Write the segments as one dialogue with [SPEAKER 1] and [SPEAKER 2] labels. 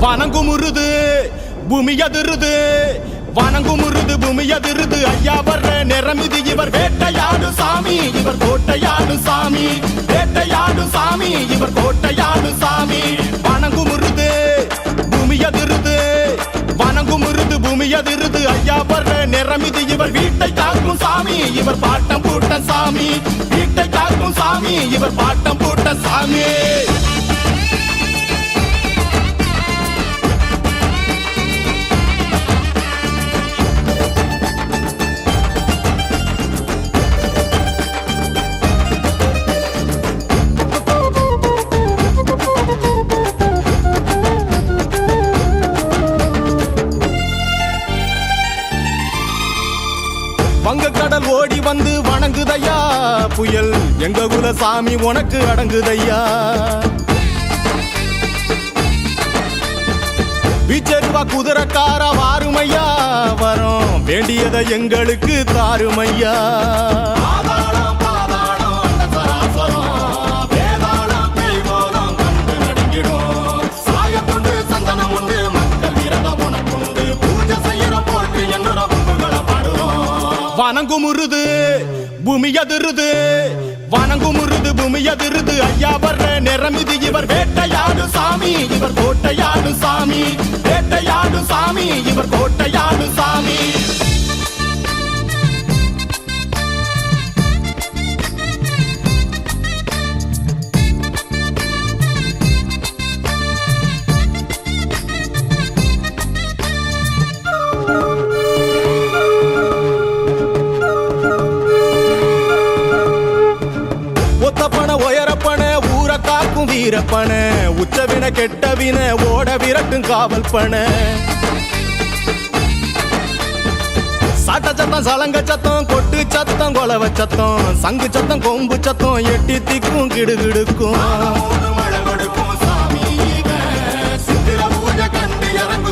[SPEAKER 1] வணங்குமுருது பூமி அதிருது. வணங்குமுருது பூமி அதிருது. ஐயா வர்ற நிறமிது இவர். வேட்டையாடு சாமி இவர் கோட்டையாடு சாமி. வேட்டையாடு சாமி இவர் கோட்டையாடு சாமி. வணங்குமுருது பூமி அதிருது. வணங்குமுருது பூமி அதிருது. ஐயா வர்ற நிறமிது இவர். வீட்டை காக்கும் சாமி இவர் பாட்டம் பூட்ட சாமி. வீட்டை காக்கும் சாமி இவர் பாட்டம் பூட்ட சாமி. வங்கக்கடல் ஓடி வந்து வணங்குதையா? புயல் எங்க குல சாமி உனக்கு அடங்குதையா? பீச்சருவா குதிரக்கார வாருமையா? வரோம் வேண்டியதை எங்களுக்கு தாருமையா? வணங்குமுருது பூமி அதிருது. வணங்குமுருது பூமி அதிருது. ஐயா வர்ற நிறமிது இவர் வேட்டையாடு சாமி இவர் கோட்டையாடு சாமி. வேட்டையாடு சாமி இவர் கோட்டையாடு சாமி. காக்கும் வீரப்பன உச்சவின கெட்டவின ஓட விரட்டும் காவல் பண சாட்ட சத்தம் சலங்க சத்தம் கொட்டு சத்தம் கொலவ சத்தம் சங்கு சத்தம் கொம்பு சத்தம் எட்டி திக்கும் கிடுகிடுக்கும்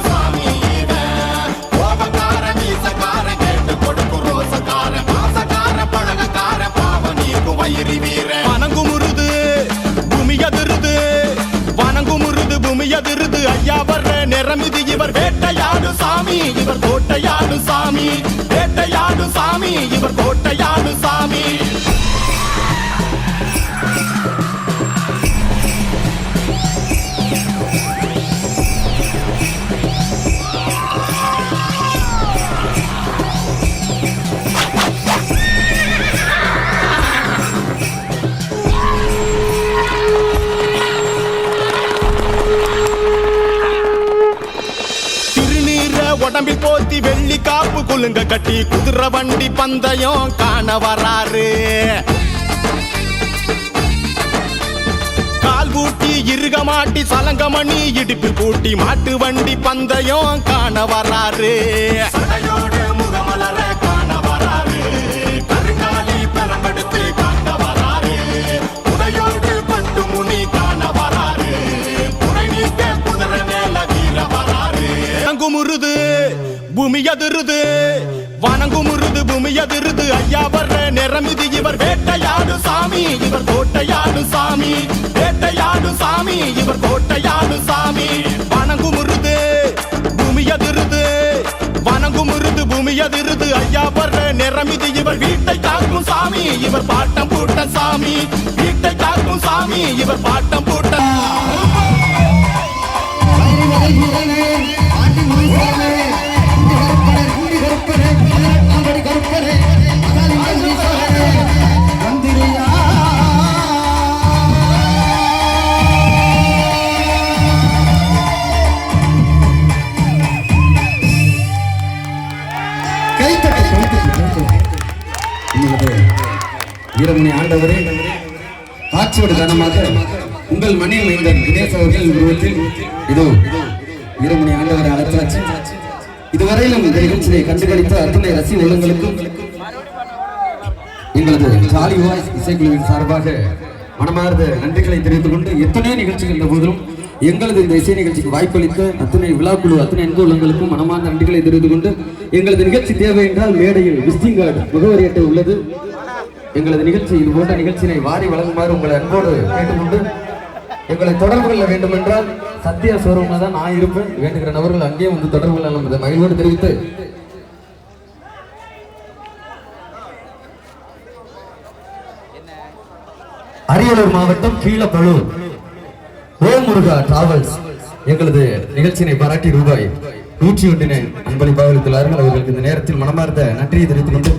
[SPEAKER 1] சாமி. ஐயா வர்ற நிறமிது இவர் வேட்டையாடு சாமி. இவர் கோட்டையாடு சாமி. வேட்டையாடு சாமி. இவர் கோட்டையாடு சாமி. வெள்ளி காப்பு குலுங்க கட்டி. குதிரை வண்டி பந்தயம் காண வராரு. கால் பூட்டி இருக மாட்டி சலங்கமணி இடுப்பு பூட்டி மாட்டு வண்டி பந்தயம் காண வராரு. வணங்குமுருது பூமி அதிருது. வணங்குமுருது பூமி அதிருது. ஐயா வர்ற நிறமிது இவர் வேட்டையாடு சாமி இவர் கோட்டையாடு சாமி. வேட்டையாடு சாமி இவர் கோட்டையாடு சாமி. வணங்குமுருது பூமி அதிருது. வணங்குமுருது பூமி அதிருது. ஐயா வர்ற நிறமிது இவர் வீட்டை காக்கும் சாமி இவர் பாட்டம் பூட்ட சாமி. வீட்டை காக்கும் சாமி இவர் பாட்டம் பூட்ட
[SPEAKER 2] உங்களது வீரமணி ஆண்டவரே காட்சியோடு கனமாக உங்கள் மணி இந்த தினேஷ் அவர்கள் உருவத்தில் இதோ வீரமணி ஆண்டவரை அழைத்தாச்சு. இதுவரையிலும் இந்த நிகழ்ச்சியை கண்டுகளித்த அத்துணை ரசி உள்ளங்களுக்கும் எங்களது ஜாலி வாய்ஸ் இசைக்குழுவின் சார்பாக மனமார்ந்த நன்றிகளை தெரிவித்துக் கொண்டு எத்தனையோ நிகழ்ச்சிகள் இருந்த போதிலும் எங்களது இந்த இசை நிகழ்ச்சிக்கு வாய்ப்பளித்த அத்தனை விழாக்குழு அத்தனை அன்பு உள்ளங்களுக்கும் மனமார்ந்த நன்றிகளை தெரிவித்துக் கொண்டு எங்களது நிகழ்ச்சி தேவை என்றால் மேடையில் விசிட்டிங் கார்டு முகவரி அட்டை உள்ளது. எங்களது நிகழ்ச்சி இது போன்ற நிகழ்ச்சியினை வாரி வழங்குமாறு உங்களை அன்போடு கேட்டுக்கொண்டு எங்களை தொடர்பு கொள்ள வேண்டும் என்றால் சத்யா ஷோரூம்ல தான் நான் இருப்பேன். வேண்டுகிற நபர்கள் அங்கேயே வந்து தொடர்பு கொள்ளலாம் என்பதை மகிழ்வோடு தெரிவித்து அரியலூர் மாவட்டம் கீழப்பழூர் முருகா டிராவல்ஸ் எங்களது நிகழ்ச்சியினை பாராட்டி ரூபாய் நூற்றி ஒன்றினை அன்பளிப்பாக அளித்துள்ளார்கள் அவர்களுக்கு இந்த நேரத்தில் மனமார்ந்த நன்றியை தெரிவித்துக் கொண்டு